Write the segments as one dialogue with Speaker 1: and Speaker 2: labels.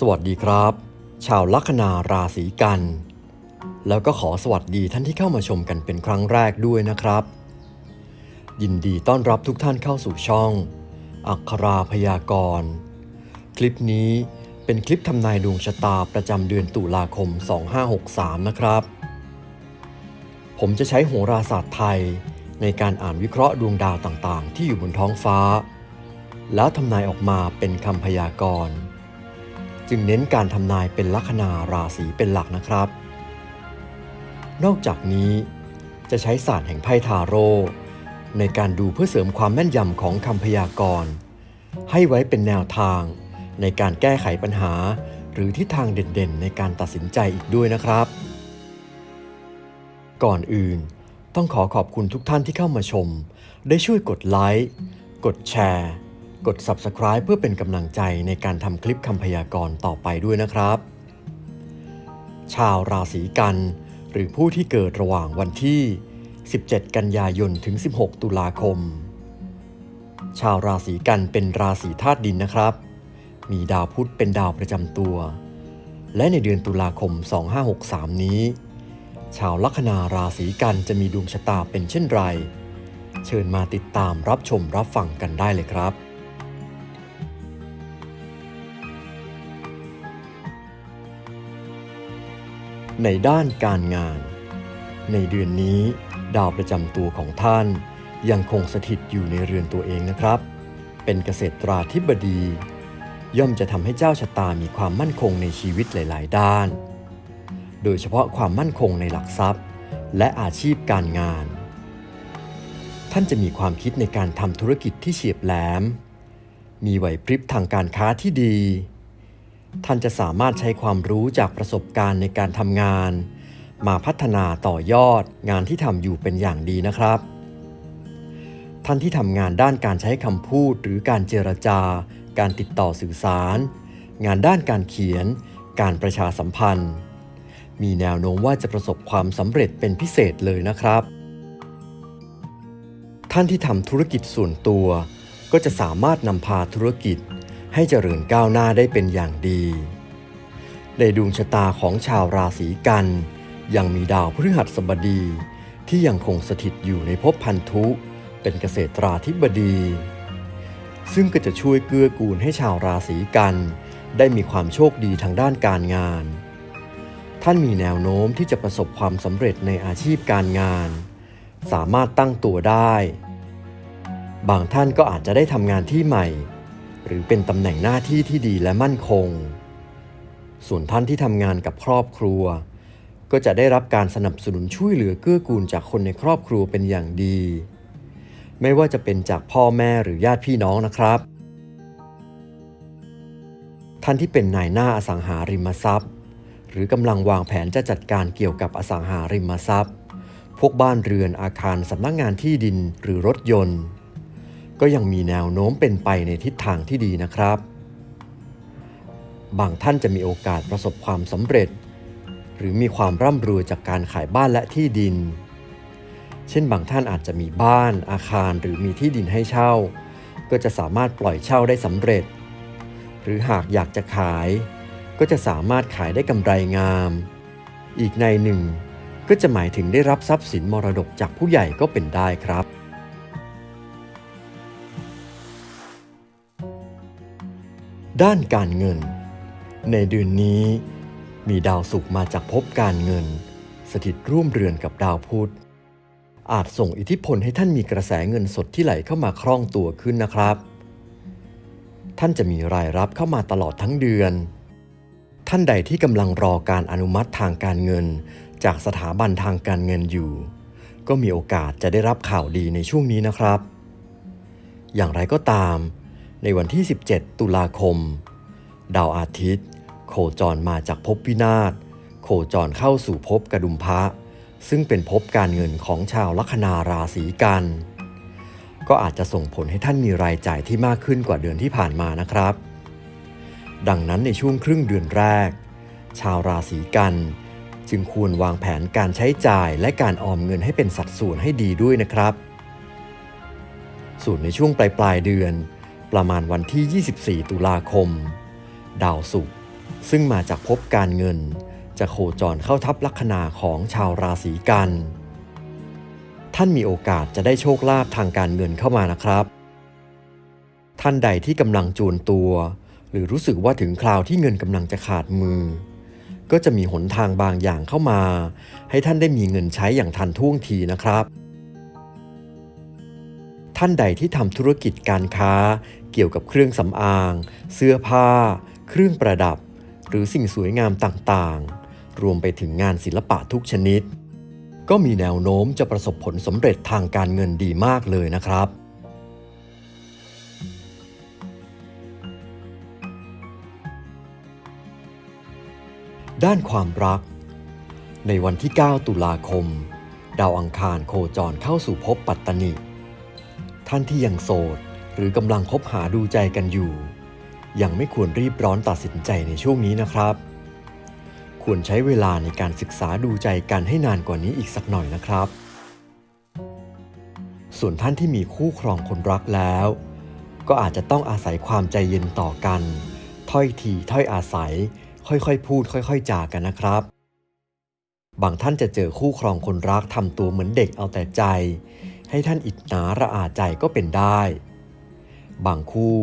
Speaker 1: สวัสดีครับ ชาวลัคนาราศีกัน แล้วก็ขอสวัสดีท่านที่เข้ามาชมกันเป็นครั้งแรกด้วยนะครับ ยินดีต้อนรับทุกท่านเข้าสู่ช่อง อัคราพยากรณ์คลิปนี้เป็นคลิปทำนายดวงชะตาประจำเดือนตุลาคม 2563 นะครับ ผมจะใช้โหราศาสตร์ไทยในการอ่านวิเคราะห์ดวงดาวต่างๆ ที่อยู่บนท้องฟ้า แล้วทำนายออกมาเป็นคำพยากรณ์ จึงเน้นการทำนายเป็นลัคนาราศีเป็นหลักนะครับ นอกจากนี้จะใช้ศาสตร์แห่งไพ่ทาโร่ในการดูเพื่อเสริมความแม่นยำของคำพยากรณ์ ให้ไว้เป็นแนวทาง ในการแก้ไขปัญหา หรือทิศทางเด่นๆ ในการตัดสินใจอีกด้วยนะครับ ก่อนอื่น ต้องขอขอบคุณทุกท่านที่เข้ามาชม ได้ช่วยกดไลค์ กดแชร์ กด Subscribe เพื่อเป็นกำลังใจในการทำคลิปคำพยากรณ์ต่อไปด้วยนะครับ ชาวราศีกัน หรือผู้ที่เกิดระหว่างวันที่ 17 กันยายนถึง 16 ตุลาคม ชาวราศีกันเป็นราศีธาตุดินนะครับ มีดาวพุธเป็นดาวประจำตัว และในเดือนตุลาคม 2563 นี้ ชาวลัคนาราศีกันจะมีดวงชะตาเป็นเช่นไร เชิญมาติดตามรับชมรับฟังกันได้เลยครับ ในด้านการงาน ในเดือนนี้ ดาวประจำตัวของท่าน ยังคงสถิตอยู่ในเรือนตัวเองนะครับ เป็นเกษตราธิบดี ย่อมจะทำให้เจ้าชะตามีความมั่นคงในชีวิตหลาย ๆ ด้าน โดยเฉพาะความมั่นคงในหลักทรัพย์ และอาชีพการงาน ท่านจะมีความคิดในการทำธุรกิจที่เฉียบแหลม มีไหวพริบทางการค้าที่ดี ท่านจะสามารถใช้ความรู้จากประสบการณ์ในการทำงาน มาพัฒนาต่อยอดงานที่ทำอยู่เป็นอย่างดีนะครับ ท่านที่ทำงานด้านการใช้คำพูดหรือการเจรจา การติดต่อสื่อสาร งานด้านการเขียน การประชาสัมพันธ์ มีแนวโน้มว่าจะประสบความสำเร็จเป็นพิเศษเลยนะครับ ท่านที่ทำธุรกิจส่วนตัว ก็จะสามารถนำพาธุรกิจ ให้เจริญก้าวหน้าได้เป็นอย่างดี ในดวงชะตาของชาวราศีกัน ยังมีดาวพฤหัสบดี ที่ยังคงสถิตอยู่ในภพพันธุ เป็นเกษตราธิบดี ซึ่งก็จะช่วยเกื้อกูลให้ชาวราศีกัน ได้มีความโชคดีทางด้านการงาน ท่านมีแนวโน้มที่จะประสบความสำเร็จในอาชีพการงาน สามารถตั้งตัวได้ บางท่านก็อาจจะได้ทำงานที่ใหม่ หรือเป็นตำแหน่งหน้าที่ที่ดีและมั่นคง ส่วนท่านที่ทำงานกับครอบครัว ก็จะได้รับการสนับสนุนช่วยเหลือเกื้อกูลจากคนในครอบครัวเป็นอย่างดี ไม่ว่าจะเป็นจากพ่อแม่หรือญาติพี่น้องนะครับ ท่านที่เป็นนายหน้าอสังหาริมทรัพย์ หรือกำลังวางแผนจะจัดการเกี่ยวกับอสังหาริมทรัพย์ พวกบ้านเรือนอาคารสำนักงานที่ดินหรือรถยนต์ ก็ยังมีแนวโน้มเป็นไปในทิศทางที่ดีนะครับ บางท่านจะมีโอกาสประสบความสำเร็จ หรือมีความร่ำรวยจากการขายบ้านและที่ดิน เช่นบางท่านอาจจะมีบ้าน อาคารหรือมีที่ดินให้เช่า ก็จะสามารถปล่อยเช่าได้สำเร็จ หรือหากอยากจะขาย ก็จะสามารถขายได้กำไรงาม อีกในหนึ่งก็จะหมายถึงได้รับทรัพย์สินมรดกจากผู้ใหญ่ก็เป็นได้ครับ ด้านการเงิน ในเดือนนี้ มีดาวศุกร์มาจากภพการเงิน สถิตร่วมเรือนกับดาวพุธอาจส่งอิทธิพลให้ท่านมีกระแสเงินสดที่ไหลเข้ามาคล่องตัวขึ้นนะครับ ท่านจะมีรายรับเข้ามาตลอดทั้งเดือน ท่านใดที่กำลังรอการอนุมัติทางการเงิน จากสถาบันทางการเงินอยู่ ก็มีโอกาสจะได้รับข่าวดีในช่วงนี้นะครับ อย่างไรก็ตาม ในวันที่ 17 ตุลาคม ดาวอาทิตย์ โคจรมาจากภพวินาศ โคจรเข้าสู่ภพกระดุมพระ ซึ่งเป็นภพการเงินของชาวลัคนาราศีกัน ก็อาจจะส่งผลให้ท่านมีรายจ่ายที่มากขึ้นกว่าเดือนที่ผ่านมานะครับ ดังนั้นในช่วงครึ่งเดือนแรก ชาวราศีกันจึงควรวางแผนการใช้จ่ายและการออมเงินให้เป็นสัดส่วนให้ดีด้วยนะครับ ส่วนในช่วงปลายปลายเดือน ประมาณวันที่ 24 ตุลาคม ดาวศุกร์ซึ่งมาจากภพการเงิน จะโคจรเข้าทับลัคนาของชาวราศีกัน ท่านมีโอกาสจะได้โชคลาภทางการเงินเข้ามานะครับ ท่านใดที่กำลังจูนตัว หรือรู้สึกว่าถึงคราวที่เงินกำลังจะขาดมือ ก็จะมีหนทางบางอย่างเข้ามา ให้ท่านได้มีเงินใช้อย่างทันท่วงทีนะครับ ท่านใดที่ทำธุรกิจการค้า เกี่ยวกับเครื่องสำอาง เสื้อผ้า เครื่องประดับ หรือสิ่งสวยงามต่างๆ รวมไปถึงงานศิลปะทุกชนิด ก็มีแนวโน้มจะประสบผลสำเร็จทางการเงินดีมากเลยนะครับด้านความรัก ในวันที่ 9 ตุลาคม ดาวอังคารโคจรเข้าสู่ภพปัตตนิ ท่านที่ยังโสด หรือกำลังคบหาดูใจกันอยู่ ยังไม่ควรรีบร้อนตัดสินใจในช่วงนี้นะครับ ควรใช้เวลาในการศึกษาดูใจกันให้นานกว่านี้อีกสักหน่อยนะครับ ส่วนท่านที่มีคู่ครองคนรักแล้ว ก็อาจจะต้องอาศัยความใจเย็นต่อกัน ถ้อยทีถ้อยอาศัย ค่อยๆ พูด ค่อย ๆ จากันนะครับบางท่านจะเจอคู่ครองคนรักทำตัวเหมือนเด็กเอาแต่ใจ ให้ท่านอิจฉาระอาใจก็เป็นได้ บางคู่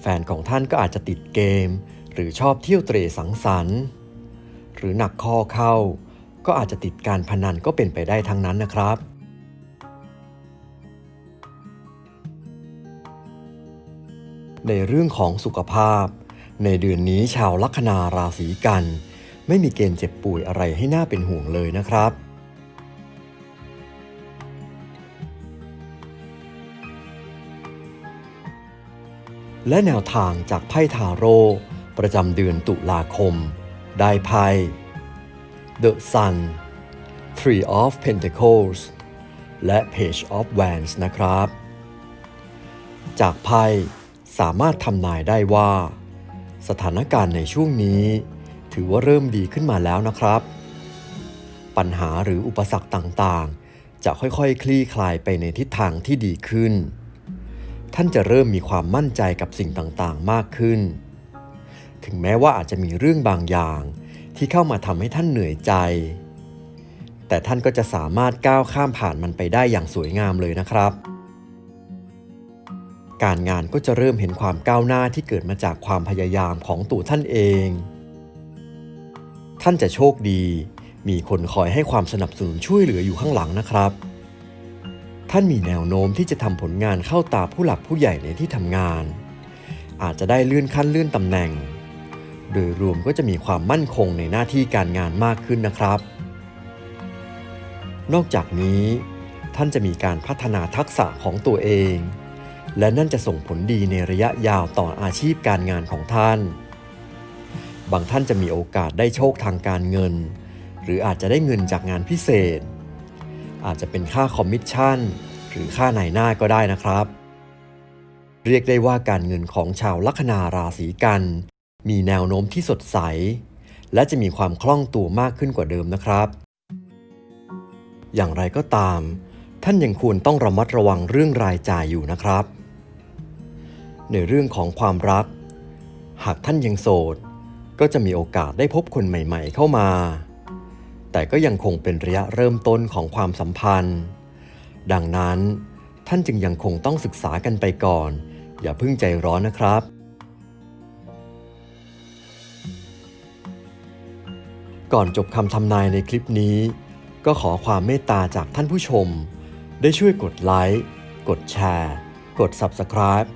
Speaker 1: แฟนของท่านก็อาจจะติดเกม หรือชอบเที่ยวเตร่สังสรรค์ หรือหนักข้อเข้า ก็อาจจะติดการพนันก็เป็นไปได้ทั้งนั้นนะครับในเรื่องของสุขภาพ ในเดือนนี้ชาวลัคนาราศีกัน ไม่มีเกณฑ์เจ็บป่วยอะไรให้หน่าเป็นห่วงเลยนะครับ และแนวทางจากไพ่ทาโร่ประจำเดือนตุลาคม ได้ไพ่ The Sun Three of Pentacles และ Page of Wands นะครับ จากไพ่สามารถทำนายได้ว่า สถานการณ์ในช่วงนี้ ถือว่าเริ่มดีขึ้นมาแล้วนะครับ ปัญหาหรืออุปสรรคต่างๆ จะค่อยๆ คลี่คลายไปในทิศทางที่ดีขึ้น ท่านจะเริ่มมีความมั่นใจกับสิ่งต่างๆ มากขึ้น ถึงแม้ว่าอาจจะมีเรื่องบางอย่าง ที่เข้ามาทำให้ท่านเหนื่อยใจ แต่ท่านก็จะสามารถก้าวข้ามผ่านมันไปได้อย่างสวยงามเลยนะครับ การงานก็จะเริ่มเห็นความก้าวหน้าที่เกิดมาจากความพยายามของตัวท่านเอง ท่านจะโชคดี มีคนคอยให้ความสนับสนุนช่วยเหลืออยู่ข้างหลังนะครับ ท่านมีแนวโน้มที่จะทำผลงานเข้าตาผู้หลักผู้ใหญ่ในที่ทำงาน อาจจะได้เลื่อนขั้นเลื่อนตำแหน่ง โดยรวมก็จะมีความมั่นคงในหน้าที่การงานมากขึ้นนะครับ นอกจากนี้ ท่านจะมีการพัฒนาทักษะของตัวเอง และนั่นจะส่งผลดีในระยะยาวต่ออาชีพการงานของท่าน บางท่านจะมีโอกาสได้โชคทางการเงิน หรืออาจจะได้เงินจากงานพิเศษ อาจจะเป็นค่าคอมมิชชั่น หรือค่าไหนหน้าก็ได้นะครับ เรียกได้ว่าการเงินของชาวลัคนาราศีกัน มีแนวโน้มที่สดใส และจะมีความคล่องตัวมากขึ้นกว่าเดิมนะครับ อย่างไรก็ตาม ท่านยังควรต้องระมัดระวังเรื่องรายจ่ายอยู่นะครับ ในเรื่องของความรัก หากท่านยังโสด ก็จะมีโอกาสได้พบคนใหม่ ๆ เข้ามา แต่ก็ยังคงเป็นระยะเริ่มต้นของความสัมพันธ์ ดังนั้น ท่านจึงยังคงต้องศึกษากันไปก่อน อย่าเพิ่งใจร้อนนะครับ ก่อนจบคำทำนายในคลิปนี้ ก็ขอความเมตตาจากท่านผู้ชม ได้ช่วยกดไลค์ กดแชร์ กด Subscribe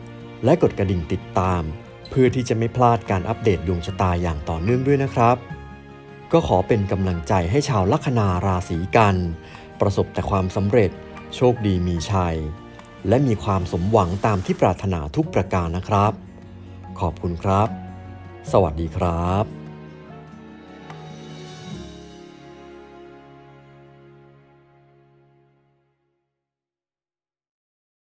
Speaker 1: และกดกระดิ่งติดตาม เพื่อที่จะไม่พลาดการอัปเดตดวงชะตาอย่างต่อเนื่องด้วยนะครับ ก็ขอเป็นกำลังใจให้ชาวลัคนาราศีกัน ประสบแต่ความสำเร็จ โชคดีมีชัย และมีความสมหวังตามที่ปรารถนาทุกประการนะครับ ขอบคุณครับ สวัสดีครับ